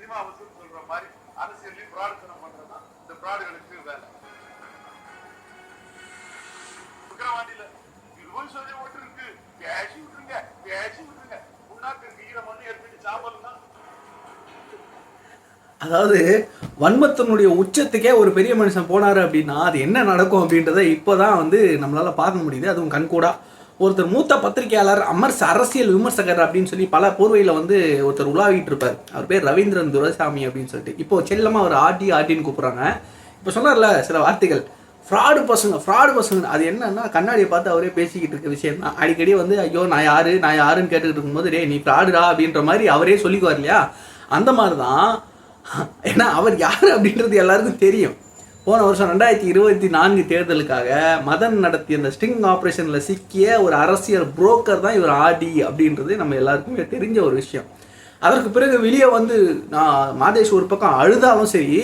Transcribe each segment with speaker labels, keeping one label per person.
Speaker 1: Cinema வசூல் சொல்ற மாதிரி அரசியலையும் பிரார்த்தனம் பண்றதுதான் இந்த பிராடுகளுக்கு வேலை. விக்கிரவாண்டியில இருபது சதவீதம் ஓட்டு இருக்கு. பேசி விட்டுருங்க பேசி விட்டுருங்க. புண்ணாக்கு இருக்கு ஈர மண்ணு எடுத்துட்டு சாம்பல்
Speaker 2: அதாவது வன்மத்தினுடைய உச்சத்துக்கே ஒரு பெரிய மனுஷன் போனார் அப்படின்னா அது என்ன நடக்கும் அப்படின்றத இப்போ தான் வந்து நம்மளால் பார்க்க முடியுது. அதுவும் கண்கூடா. ஒருத்தர் மூத்த பத்திரிகையாளர் அமர்ஸ் அரசியல் விமர்சகர் அப்படின்னு சொல்லி பல போர்வையில் வந்து ஒருத்தர் உலாவிட்டு இருப்பார். அவர் பேர் ரவீந்திரன் துரைசாமி அப்படின்னு சொல்லிட்டு. இப்போ செல்லமாக அவர் ஆர்டி ஆர்டின்னு கூப்பிட்றாங்க. இப்போ சொன்னார்ல சில வார்த்தைகள். ஃப்ராடு பசங்க ஃப்ராடு பசங்க. அது என்னன்னா கண்ணாடியை பார்த்து அவரே பேசிக்கிட்டு இருக்க விஷயம் தான் அடிக்கடி வந்து ஐயோ நான் யாரு நான் யாருன்னு கேட்டுக்கிட்டு இருக்கும்போது டே நீ ஃப்ராடுடா அப்படின்ற மாதிரி அவரே சொல்லிக்குவார் இல்லையா? அந்த மாதிரி தான் ஏன்னா அவர் யார் அப்படின்றது எல்லாருக்கும் தெரியும். போன வருஷம் ரெண்டாயிரத்தி இருபத்தி நான்கு தேர்தலுக்காக மதன் நடத்திய அந்த ஸ்டிங் ஆப்ரேஷனில் சிக்கிய ஒரு அரசியல் புரோக்கர் தான் இவர் ஆடி அப்படின்றது நம்ம எல்லாருக்குமே தெரிஞ்ச ஒரு விஷயம். அதற்கு பிறகு வெளியே வந்து நான் மாதேஷ் ஒரு பக்கம் அழுதாலும் சரி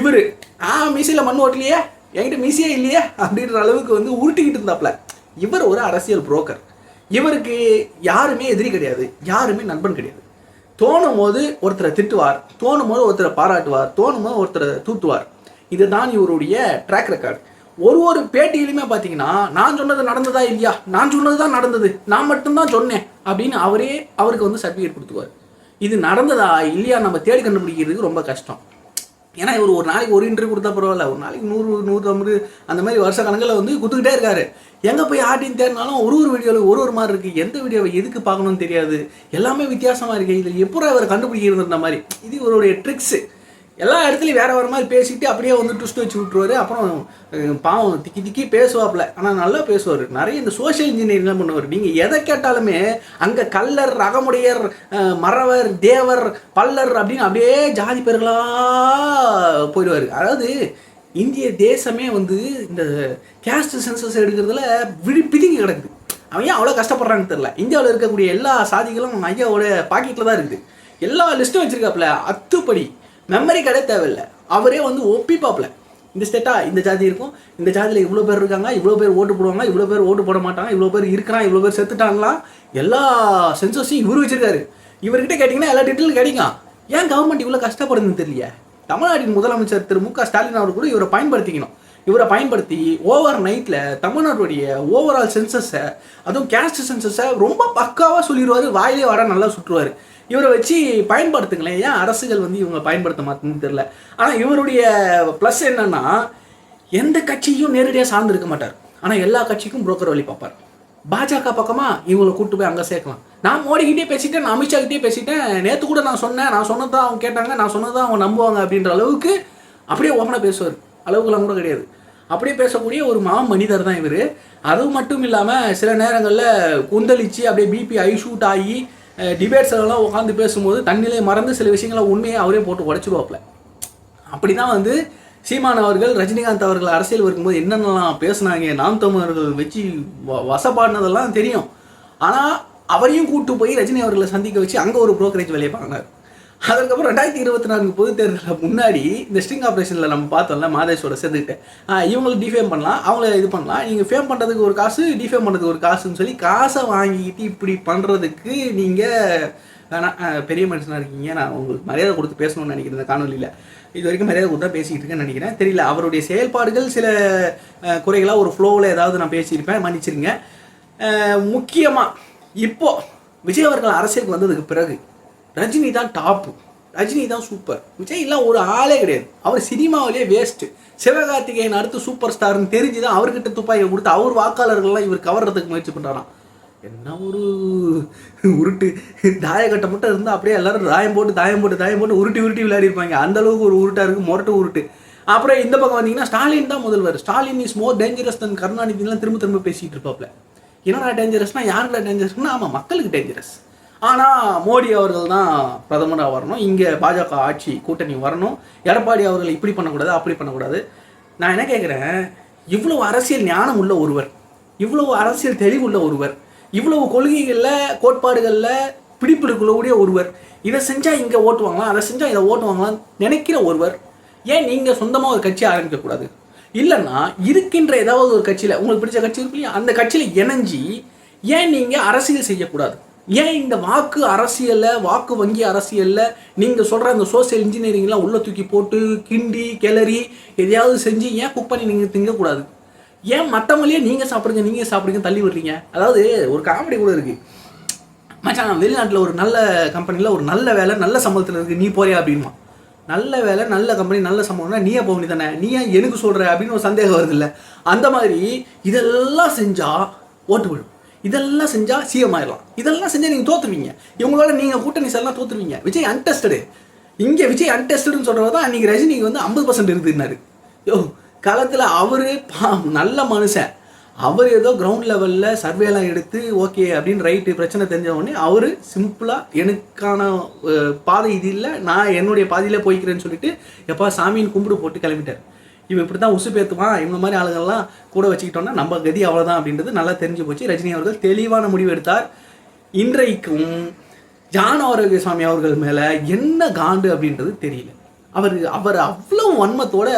Speaker 2: இவர் ஆ மீசையில் மண் ஓட்டலையே? என்கிட்ட மீசையே இல்லையே? அப்படின்ற அளவுக்கு வந்து உருட்டிக்கிட்டு இருந்தாப்ல. இவர் ஒரு அரசியல் புரோக்கர் இவருக்கு யாருமே எதிரி கிடையாது. யாருமே நண்பன் கிடையாது. தோணும் போது ஒருத்தரை திட்டுவார். தோணும் போது ஒருத்தரை பாராட்டுவார். தோணும் போது ஒருத்தரை தூத்துவார். இதுதான் இவருடைய ட்ராக் ரெக்கார்டு ஒரு ஒரு பேட்டியிலுமே பார்த்தீங்கன்னா நான் சொன்னது நடந்ததா இல்லையா? நான் சொன்னது தான் நடந்தது. நான் மட்டும்தான் சொன்னேன் அப்படின்னு அவரே அவருக்கு வந்து சர்டிஃபிகேட் கொடுத்துருவார். இது நடந்ததா இல்லையா நம்ம தேடி கண்டுபிடிக்கிறதுக்கு ரொம்ப கஷ்டம். ஏன்னா இவர் ஒரு நாளைக்கு ஒரு இன்டர்வியூ கொடுத்தா பரவாயில்ல. ஒரு நாளைக்கு நூறு நூற்றம்பது அந்த மாதிரி வருஷ கணக்கில் வந்து கொடுத்துக்கிட்டே இருக்காரு. எங்கே போய் ஆட்டின்னு தேடினாலும் ஒரு ஒரு வீடியோவில் ஒரு ஒரு மாதிரி இருக்குது எந்த வீடியோவை எதுக்கு பார்க்கணும்னு தெரியாது. எல்லாமே வித்தியாசமாக இருக்குது இதில் எப்போ இவர் கண்டுபிடிக்கிறதுன்ற மாதிரி. இது இவருடைய ட்ரிக்ஸு எல்லா இடத்துலையும் வேற வேற மாதிரி பேசிக்கிட்டு அப்படியே வந்து ட்விஸ்ட் வச்சு விட்டுருவாரு. அப்புறம் பாவம் திக்கி திக்கி பேசுவாப்ல ஆனால் நல்லா பேசுவார். நிறைய இந்த சோஷியல் இன்ஜினியரிங் என்ன பண்ணுவார். நீங்கள் எதை கேட்டாலுமே அங்கே கல்லர் ரகமுடையர் மறவர் தேவர் பல்லர் அப்படின்னு அப்படியே ஜாதி பேர்களாக போயிடுவார். அதாவது இந்திய தேசமே வந்து இந்த கேஸ்ட் சென்சஸ் எடுக்கிறதுல விழி பிதுங்கி கிடக்குது. அவன் ஏன் அவ்வளோ கஷ்டப்படுறான்னு தெரில இந்தியாவில் இருக்கக்கூடிய எல்லா சாதிகளும் ஐயாவோட பாக்கெட்டில் தான் இருக்குது. எல்லா லிஸ்ட்டும் வச்சிருக்காப்புல. அத்துப்படி. மெமரி கடை தேவையில்லை. அவரே வந்து ஒப்பிப்பாப்புல இந்த ஸ்டேட்டா இந்த ஜாதி இருக்கும். இந்த ஜாதியில் இவ்வளோ பேர் இருக்காங்க இவ்வளோ பேர் ஓட்டு போடுவாங்க இவ்வளோ பேர் ஓட்டு போட மாட்டாங்க இவ்வளோ பேர் இருக்கிறான் இவ்வளோ பேர் செத்துட்டாங்களாம் எல்லா சென்சஸையும் இவரு வச்சிருக்காரு. இவர்கிட்ட கேட்டிங்கன்னா எல்லா டீட்டெயிலும் கிடைக்கும் ஏன் கவர்மெண்ட் இவ்வளோ கஷ்டப்படுதுன்னு தெரியல? தமிழ்நாட்டின் முதலமைச்சர் திரு மு க. ஸ்டாலின் அவர் கூட இவரை பயன்படுத்திக்கணும். இவரை பயன்படுத்தி ஓவர் நைட்டில் தமிழ்நாட்டுடைய ஓவரால் சென்சஸை அதுவும் கேஸ்ட் சென்சஸை ரொம்ப பக்காவாக சொல்லிடுவார். வாயிலே வர நல்லா சுற்றுவார். இவரை வச்சு பயன்படுத்துங்களேன். ஏன் அரசுகள் வந்து இவங்க பயன்படுத்த மாட்டேன்னு தெரில ஆனால் இவருடைய ப்ளஸ் என்னன்னா எந்த கட்சியும் நேரடியாக சார்ந்திருக்க மாட்டார். ஆனால் எல்லா கட்சிக்கும் புரோக்கர் வழி பார்ப்பார். பாஜக பக்கமாக இவங்களை கூட்டு போய் அங்கே சேர்க்கலாம். நான் மோடிக்கிட்டே பேசிட்டேன் நான் அமித்ஷாக்கிட்டே பேசிட்டேன். நேற்று கூட நான் சொன்னேன் நான் சொன்னதான் அவங்க கேட்டாங்க நான் சொன்னதான் அவங்க நம்புவாங்க அப்படின்ற அளவுக்கு அப்படியே ஓப்பனாக பேசுவார். அளவுக்குலாம் கூட கிடையாது. அப்படியே பேசக்கூடிய ஒரு மா மனிதர் தான் இவர். அது மட்டும் இல்லாமல் சில நேரங்களில் குந்தளிச்சு அப்படியே பிபி ஐ ஷூட் ஆகி டிபேட்ஸ் எல்லாம் உட்காந்து பேசும்போது தண்ணிலே மறந்து சில விஷயங்களை உண்மையை அவரே போட்டு உடச்சிடுவாப்புல அப்படி தான் வந்து சீமான் அவர்கள் ரஜினிகாந்த் அவர்கள் அரசியல் இருக்கும்போது என்னென்னலாம் பேசுனாங்க நாம் தமிழர்கள் வச்சு வ- வசப்பாடினதெல்லாம் தெரியும். ஆனால் அவரையும் கூட்டு போய் ரஜினி அவர்களை சந்திக்க வச்சு அங்கே ஒரு ப்ரோக்கரேஜ் வேலையை அதுக்கப்புறம் ரெண்டாயிரத்தி இருபத்தி நான்கு பொது தேர்தலில் முன்னாடி இந்த ஸ்டிங் ஆப்ரேஷனில் நம்ம பார்த்தோம்ல மாதேஷோட சேர்ந்துக்கிட்டு இவங்களை டிஃபேம் பண்ணலாம் அவங்கள இது பண்ணலாம். நீங்கள் ஃபேம் பண்ணுறதுக்கு ஒரு காசு டிஃபேம் பண்ணுறதுக்கு ஒரு காசுன்னு சொல்லி காசை வாங்கிக்கிட்டு இப்படி பண்ணுறதுக்கு நீங்கள் ஆனால் பெரிய மனுஷனாக இருக்கீங்க. நான் உங்களுக்கு மரியாதை கொடுத்து பேசணும்னு நினைக்கிறேன் இந்த காணொலியில். இது வரைக்கும் மரியாதை கொடுத்தா பேசிக்கிட்டு இருக்கேன்னு நினைக்கிறேன். தெரியல அவருடைய செயல்பாடுகள் சில குறைகளாக ஒரு ஃப்ளோவில் ஏதாவது நான் பேசியிருப்பேன். மன்னிச்சிருங்க. முக்கியமாக இப்போ விஜய் அவர்கள் அரசியலுக்கு வந்ததுக்கு பிறகு ரஜினி தான் டாப்பு ரஜினி தான் சூப்பர் விஜய் எல்லாம் ஒரு ஆளே கிடையாது. அவர் சினிமாவிலே வேஸ்ட்டு சிவகார்த்திகேயன் அடுத்து சூப்பர் ஸ்டார்னு தெரிஞ்சு தான் அவர்கிட்ட துப்பாக்கியை கொடுத்து அவர் வாக்காளர்கள்லாம் இவர் கவர்றதுக்கு முயற்சி பண்ணுறாராம் என்ன ஒரு உருட்டு. தாயக்கட்டை மட்டும் இருந்தால் அப்படியே எல்லாரும் தாயம் போட்டு தாயம் போட்டு தாயம் போட்டு உருட்டி உருட்டி விளையாடி இருப்பாங்க. அந்த அளவுக்கு ஒரு உருட்டாக இருக்குது மொரட்டு உருட்டு. அப்புறம் இந்த பக்கம் வந்தீங்கன்னா ஸ்டாலின் தான் முதல்வர். Stalin is more dangerous than கருணாநிதிலாம் திரும்ப திரும்ப பேசிகிட்டு இருப்பாப்ல. என்னடா டேஞ்சரஸ்னா யாருக்குடா டேஞ்சரஸ்னா ஆமாம் மக்களுக்கு டேஞ்சரஸ் ஆனால் மோடி அவர்கள் தான் பிரதமராக வரணும். இங்கே பாஜக ஆட்சி கூட்டணி வரணும். எடப்பாடி அவர்கள் இப்படி பண்ணக்கூடாது அப்படி பண்ணக்கூடாது. நான் என்ன கேட்குறேன் இவ்வளவு அரசியல் ஞானம் உள்ள ஒருவர் இவ்வளவு அரசியல் தெளிவுள்ள ஒருவர் இவ்வளவு கொள்கைகளில் கோட்பாடுகளில் பிடிப்பிடுக்கக்கூடிய ஒருவர் இதை செஞ்சால் இங்கே ஓட்டுவாங்களாம் அதை செஞ்சால் இதை ஓட்டுவாங்களாம் நினைக்கிற ஒருவர் ஏன் நீங்கள் சொந்தமாக ஒரு கட்சி ஆரம்பிக்கக்கூடாது இல்லைன்னா இருக்கின்ற ஏதாவது ஒரு கட்சியில் உங்களுக்கு பிடிச்ச கட்சி இருக்கு இல்லையா? அந்த கட்சியில் இணைஞ்சி ஏன் நீங்கள் அரசியல் செய்யக்கூடாது? ஏன் இந்த வாக்கு அரசியலில் வாக்கு வங்கி அரசியலில் நீங்கள் சொல்கிற அந்த சோசியல் இன்ஜினியரிங்லாம் உள்ளே தூக்கி போட்டு கிண்டி கிளறி எதையாவது செஞ்சு ஏன் குக் பண்ணி நீங்கள் திங்கக்கூடாது? ஏன் மற்றவங்களையே நீங்கள் சாப்பிடுங்க நீங்கள் சாப்பிடுங்க தள்ளி விடுறீங்க? அதாவது ஒரு காமெடி கூட இருக்குது மச்சான் வெளிநாட்டில் ஒரு நல்ல கம்பெனியில் ஒரு நல்ல வேலை நல்ல சம்பளத்தில் இருக்குது நீ போறியா அப்படின்மா நல்ல வேலை நல்ல கம்பெனி நல்ல சம்பளம்னா நீயே போக வேண்டியதானே நீ ஏன் எனக்கு சொல்கிற அப்படின்னு ஒரு சந்தேகம் வருது இல்லை அந்த மாதிரி இதெல்லாம் செஞ்சால் ஓட்டு விழும் இதெல்லாம் செஞ்சால் சிஎம் ஆயிடலாம். இதெல்லாம் செஞ்சால் நீங்கள் தோற்றுவீங்க இவங்களோட நீங்கள் கூட்டணி செல்லாம் தோற்றுவீங்க விஜய் அன்டெஸ்டடு இங்கே விஜய் அன்டெஸ்டடுன்னு சொல்கிறது தான் அன்றைக்கி ரஜினிக்கு வந்து ஐம்பது பர்சன்ட் இருக்குதுன்னாரு யோ காலத்தில் அவர் நல்ல மனுஷன். அவர் ஏதோ கிரவுண்ட் லெவலில் சர்வேலாம் எடுத்து ஓகே அப்படின்னு ரைட்டு பிரச்சனை தெரிஞ்ச உடனே அவர் சிம்பிளாக எனக்கான பாதை இது இல்லை நான் என்னுடைய பாதையில் போய்க்கிறேன்னு சொல்லிட்டு எப்பா சாமின்னு கும்பிடு போட்டு கிளம்பிட்டார். இவன் இப்படி தான் உசு பேத்துவான் இவங்க மாதிரி ஆளுங்கள்லாம் கூட வச்சுக்கிட்டோம்னா நம்ம கதி அவ்வளோதான் அப்படின்றது நல்லா தெரிஞ்சு போச்சு. ரஜினி அவர்கள் தெளிவான முடிவு எடுத்தார். இன்றைக்கும் ஜான் ஆரோக்கியசாமி அவர்கள் மேலே என்ன காண்டு அப்படின்றது தெரியல. அவர் அவர் அவ்வளோ வன்மத்தோட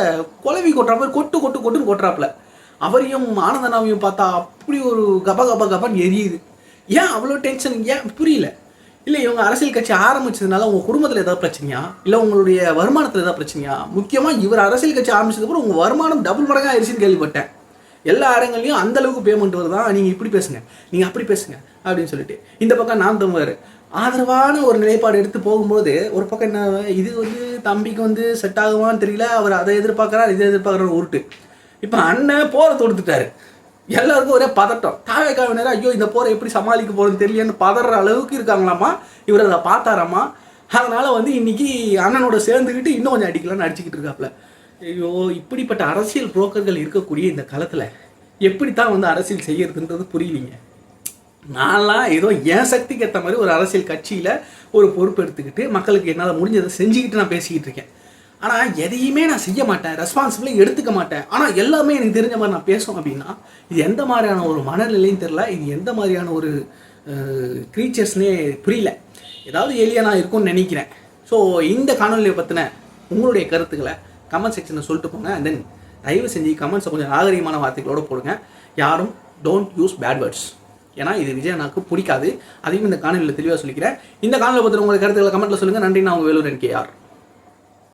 Speaker 2: குலவி கொட்டுற மாதிரி கொட்டு கொட்டு கொட்டுன்னு கொட்டுறாப்புல. அவரையும் ஆனந்தனாவையும் பார்த்தா அப்படி ஒரு கப கப கபன்னு எரியுது. ஏன் அவ்வளோ டென்ஷன் ஏன்? புரியல. இல்லை இவங்க அரசியல் கட்சி ஆரம்பிச்சதுனால உங்கள் குடும்பத்தில் ஏதாவது பிரச்சனையா? இல்லை உங்களுடைய வருமானத்தில் ஏதாவது பிரச்சனையா? முக்கியமாக இவர் அரசியல் கட்சி ஆரம்பிச்சதுக்கப்புறம் உங்கள் வருமானம் டபுள் மடங்காக ஆயிடுச்சுன்னு கேள்விப்பட்டேன். எல்லா இடங்கள்லையும் அந்தளவுக்கு பேமெண்ட் வருதா? நீங்கள் இப்படி பேசுங்க. நீங்கள் அப்படி பேசுங்க அப்படின்னு சொல்லிட்டு. இந்த பக்கம் நான் தம்புவார் ஆதரவான ஒரு நிலைப்பாடு எடுத்து போகும்போது ஒரு பக்கம் என்ன இது வந்து தம்பிக்கு வந்து செட் ஆகுமான்னு தெரியல அவர் அதை எதிர்பார்க்குறாரு இதை எதிர்பார்க்குற உருட்டு. இப்போ அண்ணன் போரை தொடுத்துட்டாரு. எல்லாருக்கும் ஒரே பதட்டம். தாவேக்காவினர் ஐயோ இந்த போரை எப்படி சமாளிக்க போகிறதுன்னு தெரியலன்னு பதற அளவுக்கு இருக்காங்களாமா இவர் அதை பார்த்தாராமா அதனால வந்து இன்னைக்கு அண்ணனோட சேர்ந்துக்கிட்டு இன்னும் கொஞ்சம் அடிக்கலாம்னு அடிச்சுக்கிட்டு இருக்காப்புல ஐயோ இப்படிப்பட்ட அரசியல் புரோக்கர்கள் இருக்கக்கூடிய இந்த களத்தில் எப்படித்தான் வந்து அரசியல் செய்யறதுன்றது புரியலிங்க. நான்லாம் ஏதோ என் சக்திக்கு ஏற்ற மாதிரி ஒரு அரசியல் கட்சியில் ஒரு பொறுப்பு எடுத்துக்கிட்டு மக்களுக்கு என்னால் முடிஞ்சதை செஞ்சுக்கிட்டு நான் பேசிக்கிட்டு இருக்கேன். ஆனால் எதையுமே நான் செய்ய மாட்டேன். ரெஸ்பான்சிபிளி எடுத்துக்க மாட்டேன். ஆனால் எல்லாமே எனக்கு தெரிஞ்ச மாதிரி நான் பேசுவோம் அப்படின்னா இது எந்த மாதிரியான ஒரு மனநிலையும் தெரில இது எந்த மாதிரியான ஒரு க்ரீச்சர்ஸ்னே புரியல. ஏதாவது ஏலியனா இருக்கும்னு நினைக்கிறேன். ஸோ இந்த காணொலியை பற்றின உங்களுடைய கருத்துக்களை கமெண்ட் செக்ஷனில் சொல்லிட்டு போங்க. அண்ட் தென் தயவு செஞ்சு கமெண்ட்ஸை கொஞ்சம் நாகரிகமான வார்த்தைகளோட போடுங்க. யாரும் டோன்ட் யூஸ் பேட் வேர்ட்ஸ் ஏன்னா இது விஜய் எனக்கு பிடிக்காது. அதையும் இந்த காணொலியில் தெளிவாக சொல்லிக்கிறேன். இந்த காணொலியை பற்றி உங்களுடைய கருத்துக்களை கமெண்ட்டில் சொல்லுங்கள் நன்றி நான் உங்கள் வேலூர் என் கேஆர்